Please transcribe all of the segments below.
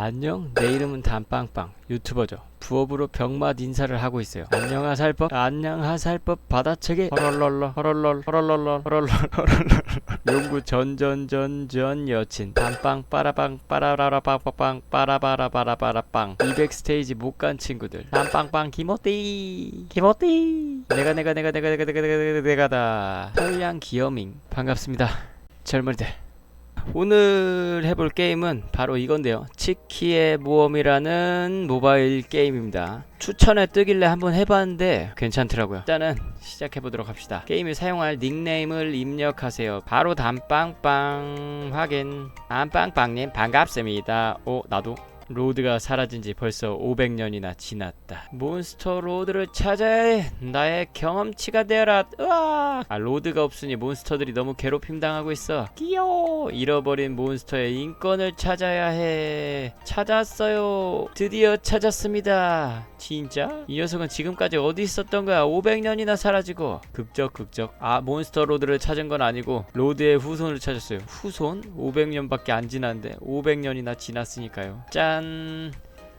안녕 내 이름은 단빵빵 유튜버죠. 부업으로 병맛 인사를 하고 있어요. 안녕하살법 안녕하살법 받아치기 허럴럴러 허럴럴 허럴럴러 허럴럴 허럴럴 용구 전전전전 여친. 단빵 빠라빵 빠라라라빵빵 빠라바라바라바라빵. 200 스테이지 못 간 친구들. 단빵빵 기모띠. 기모띠. 내가 내가 내가 내가 내가 내가 내가 내가다. 털량 기어밍. 반갑습니다. 젊은이들 오늘 해볼 게임은 바로 이건데요. 치키의 모험이라는 모바일 게임입니다. 추천에 뜨길래 한번 해봤는데 괜찮더라고요. 일단은 시작해보도록 합시다. 게임에 사용할 닉네임을 입력하세요. 바로 단빵빵 확인. 단빵빵님 반갑습니다. 오 나도. 로드가 사라진 지 벌써 500년이나 지났다. 몬스터 로드를 찾아야 해. 나의 경험치가 되어라. 으아! 아, 로드가 없으니 몬스터들이 너무 괴롭힘 당하고 있어. 끼요! 잃어버린 몬스터의 인권을 찾아야 해. 찾았어요. 드디어 찾았습니다. 진짜? 이 녀석은 지금까지 어디 있었던 거야? 500년이나 사라지고. 극적 극적. 아, 몬스터 로드를 찾은 건 아니고 로드의 후손을 찾았어요. 후손? 500년밖에 안 지났는데 500년이나 지났으니까요. 짠.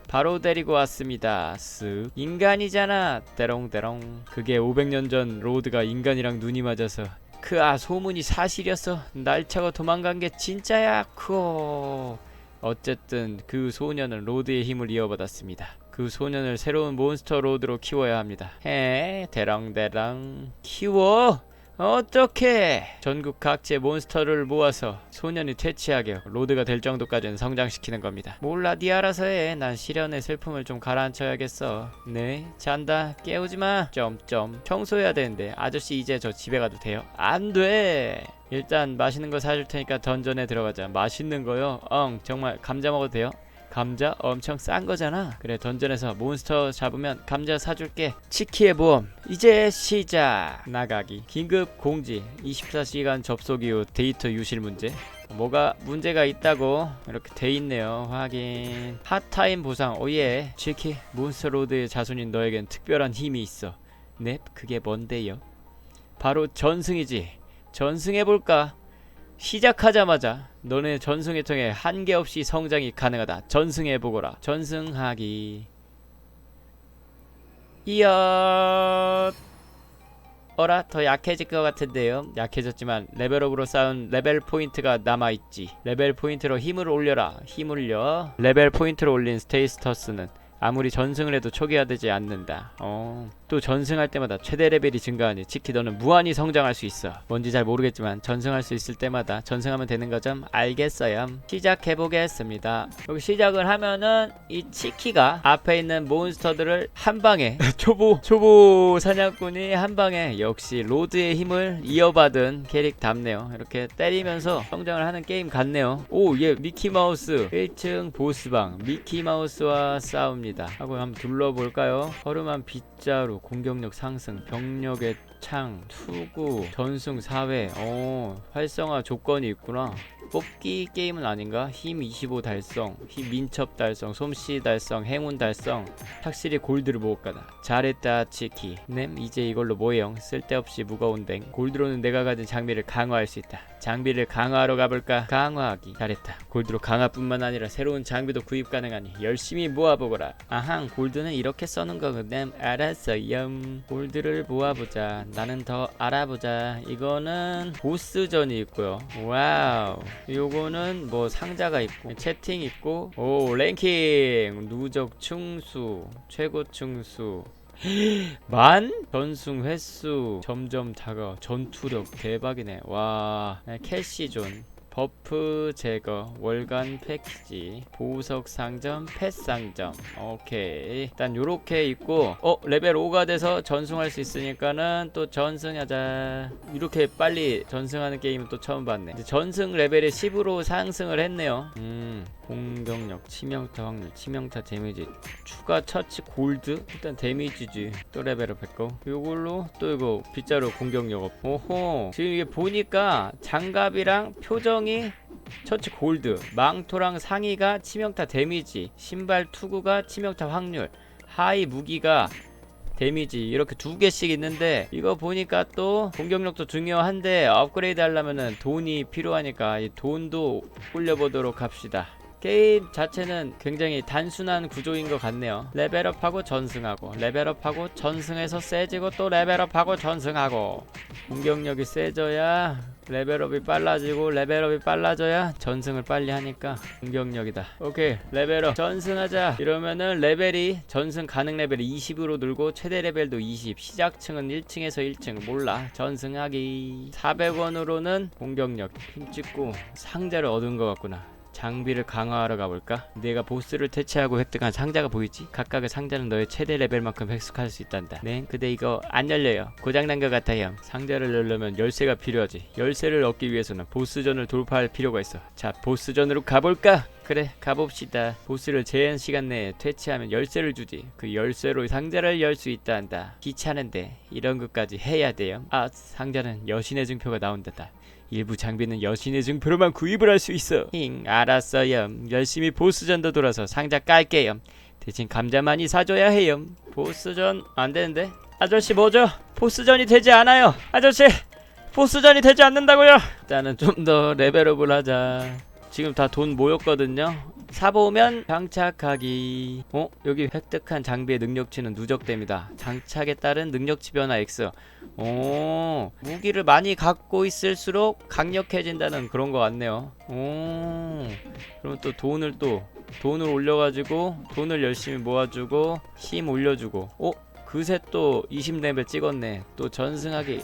바로 데리고 왔습니다. 쓱. 인간이잖아. 때롱때롱. 그게 500년 전 로드가 인간이랑 눈이 맞아서 그아 소문이 사실이었어. 날 차고 도망간 게 진짜야. 쿠. 어쨌든 그 소년은 로드의 힘을 이어받았습니다. 그 소년을 새로운 몬스터 로드로 키워야 합니다. 해, 대랑대랑 키워. 어떻게 전국 각지의 몬스터를 모아서 소년이 퇴치하게 로드가 될 정도까지는 성장시키는 겁니다. 몰라 네 알아서 해. 난 시련의 슬픔을 좀 가라앉혀야겠어. 네 잔다 깨우지 마. 점점 청소해야 되는데 아저씨 이제 저 집에 가도 돼요? 안 돼. 일단 맛있는 거 사줄 테니까 던전에 들어가자. 맛있는 거요? 엉 정말 감자 먹어도 돼요? 감자 엄청 싼 거잖아. 그래 던전에서 몬스터 잡으면 감자 사줄게. 치키의 모험 이제 시작. 나가기 긴급 공지 24시간 접속 이후 데이터 유실 문제. 뭐가 문제가 있다고 이렇게 돼 있네요. 확인. 핫타임 보상 오예. 치키 몬스터 로드의 자손인 너에겐 특별한 힘이 있어. 넵 그게 뭔데요? 바로 전승이지. 전승해 볼까? 시작하자마자 너네 전승에 통해 한계 없이 성장이 가능하다. 전승해 보거라. 전승하기. 이야. 어라 더 약해질 것 같은데요. 약해졌지만 레벨업으로 쌓은 레벨 포인트가 남아 있지. 레벨 포인트로 힘을 올려라. 힘을요. 레벨 포인트로 올린 스테이스터스는 아무리 전승을 해도 초기화되지 않는다. 어. 또 전승할 때마다 최대 레벨이 증가하니 치키 너는 무한히 성장할 수 있어. 뭔지 잘 모르겠지만 전승할 수 있을 때마다 전승하면 되는 거죠? 알겠어요. 시작해 보겠습니다. 여기 시작을 하면은 이 치키가 앞에 있는 몬스터들을 한 방에 초보 초보 사냥꾼이 한 방에 역시 로드의 힘을 이어받은 캐릭답네요. 이렇게 때리면서 성장을 하는 게임 같네요. 오, 얘 미키 마우스 1층 보스방 미키 마우스와 싸웁니다. 하고 한번 둘러볼까요? 허름한 빗자루 공격력 상승 병력의 창 투구 전승 4회. 어 활성화 조건이 있구나. 뽑기 게임은 아닌가? 힘 25 달성, 힘 민첩 달성, 솜씨 달성, 행운 달성. 확실히 골드를 모을까다. 잘했다 치키. 넴 이제 이걸로 모형. 쓸데없이 무거운 댕 골드로는 내가 가진 장비를 강화할 수 있다 장비를 강화하러 가볼까? 강화하기 잘했다. 골드로 강화뿐만 아니라 새로운 장비도 구입 가능하니 열심히 모아보거라. 아항 골드는 이렇게 써는 거거든. 알았어요. 골드를 모아보자. 나는 더 알아보자. 이거는 보스전이 있고요. 와우. 요거는 뭐 상자가 있고 채팅 있고. 오 랭킹! 누적 충수 최고 충수 만 전승 횟수 점점 다가 전투력 대박이네. 와 캐시존 버프 제거 월간 패키지 보석 상점 펫 상점. 오케이. 일단 요렇게 있고 어 레벨 5가 돼서 전승할 수 있으니까는 또 전승하자. 이렇게 빨리 전승하는 게임은 또 처음 봤네. 이제 전승 레벨이 10으로 상승을 했네요. 음 공격력 치명타 확률 치명타 데미지 추가 처치 골드? 일단 데미지지. 또 레벨업 했고. 요걸로 또 이거 빗자루 공격력 업 오호. 지금 이게 보니까 장갑이랑 표정 이 처치 골드 망토랑 상의가 치명타 데미지 신발 투구가 치명타 확률 하이 무기가 데미지 이렇게 두 개씩 있는데 이거 보니까 또 공격력도 중요한데 업그레이드 하려면은 돈이 필요하니까 이 돈도 올려보도록 합시다 게임 자체는 굉장히 단순한 구조인 것 같네요. 레벨업하고 전승하고 레벨업하고 전승해서 세지고 또 레벨업하고 전승하고 공격력이 세져야 레벨업이 빨라지고 레벨업이 빨라져야 전승을 빨리 하니까 공격력이다. 오케이 레벨업 전승하자. 이러면은 레벨이 전승 가능 레벨이 20으로 늘고 최대 레벨도 20. 시작층은 1층에서 1층 몰라. 전승하기. 400원으로는 공격력 힘 찍고 상자를 얻은 것 같구나. 장비를 강화하러 가볼까? 내가 보스를 퇴치하고 획득한 상자가 보이지? 각각의 상자는 너의 최대 레벨만큼 획득할 수 있단다. 네, 근데 이거 안 열려요. 고장난 것 같아요. 상자를 열려면 열쇠가 필요하지. 열쇠를 얻기 위해서는 보스전을 돌파할 필요가 있어. 자, 보스전으로 가볼까? 그래, 가봅시다. 보스를 제한 시간 내에 퇴치하면 열쇠를 주지. 그 열쇠로 상자를 열 수 있다 한다. 귀찮은데 이런 것까지 해야 돼요. 아, 상자는 여신의 증표가 나온단다. 일부 장비는 여신의 증표로만 구입을 할 수 있어. 힝, 알았어요. 열심히 보스전도 돌아서 상자 깔게요. 대신 감자 많이 사줘야 해요. 보스전 안 되는데? 아저씨 뭐죠? 보스전이 되지 않아요. 아저씨, 보스전이 되지 않는다고요. 일단은 좀 더 레벨업을 하자. 지금 다 돈 모였거든요. 사보면 장착하기. 어? 여기 획득한 장비의 능력치는 누적됩니다. 장착에 따른 능력치 변화 X. 오, 무기를 많이 갖고 있을수록 강력해진다는 그런 것 같네요. 오, 그럼 또 돈을 또 돈을 올려가지고 돈을 열심히 모아주고 힘 올려주고. 어? 그새 또 20레벨 찍었네. 또 전승하기.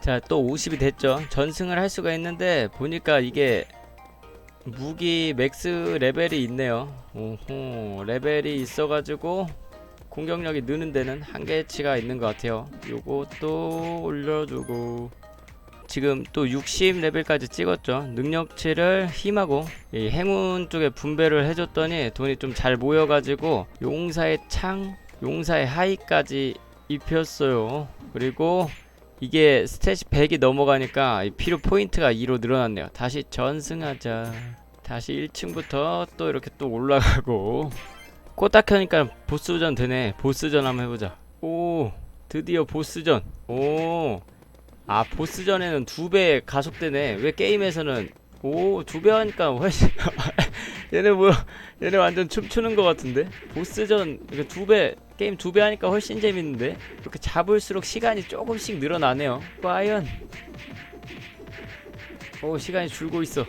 자, 또 50이 됐죠. 전승을 할 수가 있는데 보니까 이게 무기 맥스 레벨이 있네요. 오호, 레벨이 있어가지고 공격력이 느는 데는 한계치가 있는 것 같아요. 요것도 올려주고 지금 또 60 레벨까지 찍었죠. 능력치를 힘하고 이 행운 쪽에 분배를 해줬더니 돈이 좀 잘 모여가지고 용사의 창, 용사의 하이까지 입혔어요. 그리고 이게 스탯이 100이 넘어가니까 이 필요 포인트가 2로 늘어났네요. 다시 전승하자. 다시 1층부터 또 이렇게 또 올라가고 꽂딱 켜니까 보스전 되네. 보스전 한번 해보자. 오, 드디어 보스전. 오, 아 보스전에는 두 배 가속되네. 왜 게임에서는 오 두 배 하니까 훨씬 얘네 뭐 얘네 완전 춤추는 것 같은데 보스전 이거 두배 게임 두 배 하니까 훨씬 재밌는데 이렇게 잡을수록 시간이 조금씩 늘어나네요. 과연 오 시간이 줄고 있어.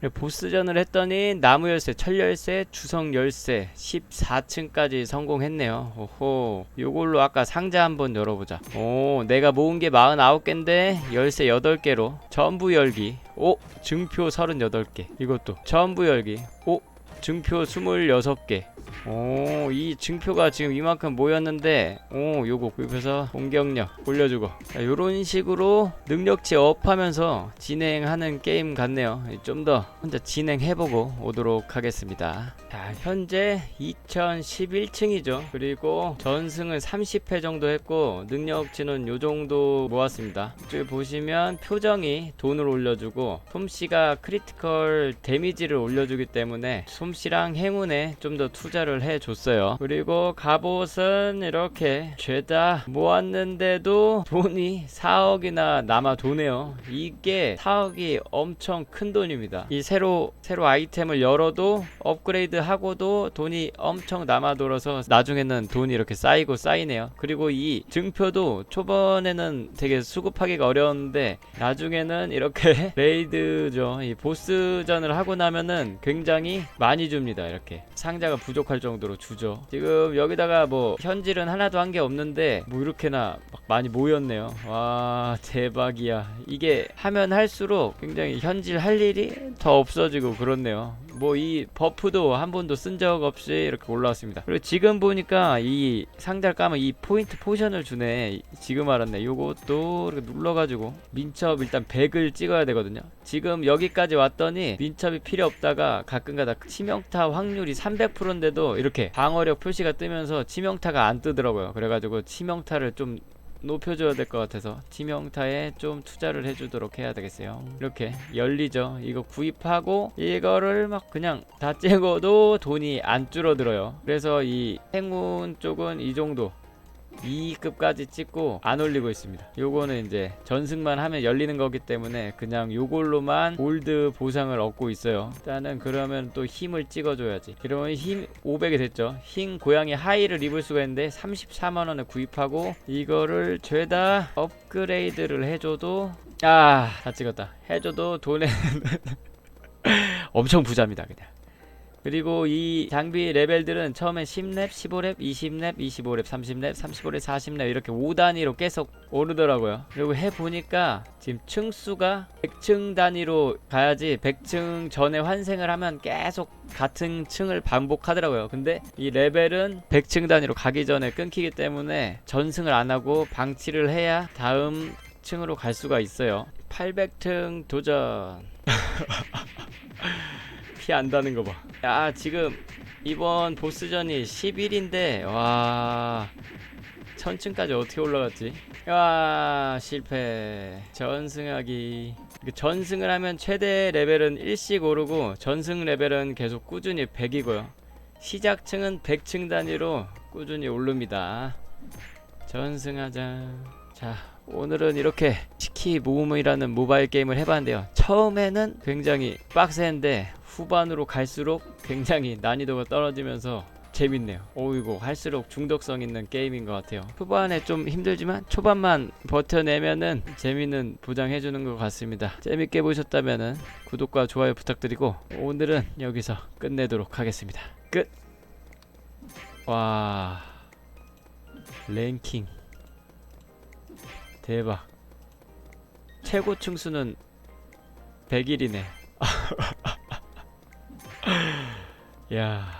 네, 보스전을 했더니 나무 열쇠, 철 열쇠, 주성 열쇠 14층까지 성공했네요. 오호. 요걸로 아까 상자 한번 열어보자. 오, 내가 모은 게 49개인데 열쇠 8개로 전부 열기. 오, 증표 38개. 이것도 전부 열기. 오, 증표 26개. 오, 이 증표가 지금 이만큼 모였는데, 오, 요거 구입해서 공격력 올려주고. 자, 요런 식으로 능력치 업 하면서 진행하는 게임 같네요. 좀 더 혼자 진행해보고 오도록 하겠습니다. 자, 현재 2011층이죠. 그리고 전승은 30회 정도 했고, 능력치는 요 정도 모았습니다. 이쪽에 보시면 표정이 돈을 올려주고, 솜씨가 크리티컬 데미지를 올려주기 때문에 솜씨랑 행운에 좀 더 투자 를 해줬어요. 그리고 갑옷은 이렇게 죄다 모았는데도 돈이 4억이나 남아 도네요. 이게 4억이 엄청 큰 돈입니다. 이 새로 새로 아이템을 열어도 업그레이드 하고도 돈이 엄청 남아 돌아서 나중에는 돈이 이렇게 쌓이고 쌓이네요. 그리고 이 증표도 초반에는 되게 수급하기가 어려웠는데 나중에는 이렇게 레이드죠. 이 보스전을 하고 나면은 굉장히 많이 줍니다. 이렇게 상자가 부족 할 정도로 주죠. 지금 여기다가 뭐 현질은 하나도 한 게 없는데 뭐 이렇게나 막 많이 모였네요. 와 대박이야. 이게 하면 할수록 굉장히 현질 할 일이 더 없어지고 그렇네요. 뭐 이 버프도 한 번도 쓴 적 없이 이렇게 올라왔습니다. 그리고 지금 보니까 이 상자를 까면 이 포인트 포션을 주네. 지금 알았네. 요것도 이렇게 눌러가지고 민첩 일단 100을 찍어야 되거든요. 지금 여기까지 왔더니 민첩이 필요 없다가 가끔가다 치명타 확률이 300%인데 도 이렇게 방어력 표시가 뜨면서 치명타가 안 뜨더라고요. 그래가지고 치명타를 좀 높여줘야 될 것 같아서 치명타에 좀 투자를 해주도록 해야 되겠어요. 이렇게 열리죠. 이거 구입하고 이거를 막 그냥 다 찍어도 돈이 안 줄어들어요. 그래서 이 행운 쪽은 이 정도 2급까지 찍고 안 올리고 있습니다. 요거는 이제 전승만 하면 열리는 거기 때문에 그냥 요걸로만 골드 보상을 얻고 있어요. 일단은 그러면 또 힘을 찍어줘야지. 그러면 힘 500이 됐죠. 흰 고양이 하이를 입을 수가 있는데 34만 원에 구입하고 이거를 죄다 업그레이드를 해줘도 아, 다 찍었다. 해줘도 돈에 엄청 부자입니다, 그냥. 그리고 이 장비 레벨들은 처음에 10렙, 15렙, 20렙, 25렙, 30렙, 35렙, 40렙 이렇게 5단위로 계속 오르더라고요. 그리고 해보니까 지금 층수가 100층 단위로 가야지 100층 전에 환생을 하면 계속 같은 층을 반복하더라고요. 근데 이 레벨은 100층 단위로 가기 전에 끊기기 때문에 전승을 안 하고 방치를 해야 다음 층으로 갈 수가 있어요. 800층 도전. 피 안다는 거 봐. 야, 지금 이번 보스전이 10일인데 와. 천층까지 어떻게 올라갔지? 와, 실패. 전승하기. 그 전승을 하면 최대 레벨은 1씩 오르고 전승 레벨은 계속 꾸준히 100이고요. 시작층은 100층 단위로 꾸준히 오릅니다. 전승하자. 자, 오늘은 이렇게 치키 모음이라는 모바일 게임을 해봤는데요. 처음에는 굉장히 빡센데 후반으로 갈수록 굉장히 난이도가 떨어지면서 재밌네요. 오이고 할수록 중독성 있는 게임인 것 같아요. 초반에 좀 힘들지만 초반만 버텨내면은 재미는 보장해주는 것 같습니다. 재밌게 보셨다면은 구독과 좋아요 부탁드리고 오늘은 여기서 끝내도록 하겠습니다. 끝. 와 랭킹 대박. 최고 층수는 100일이네. 야. 끝.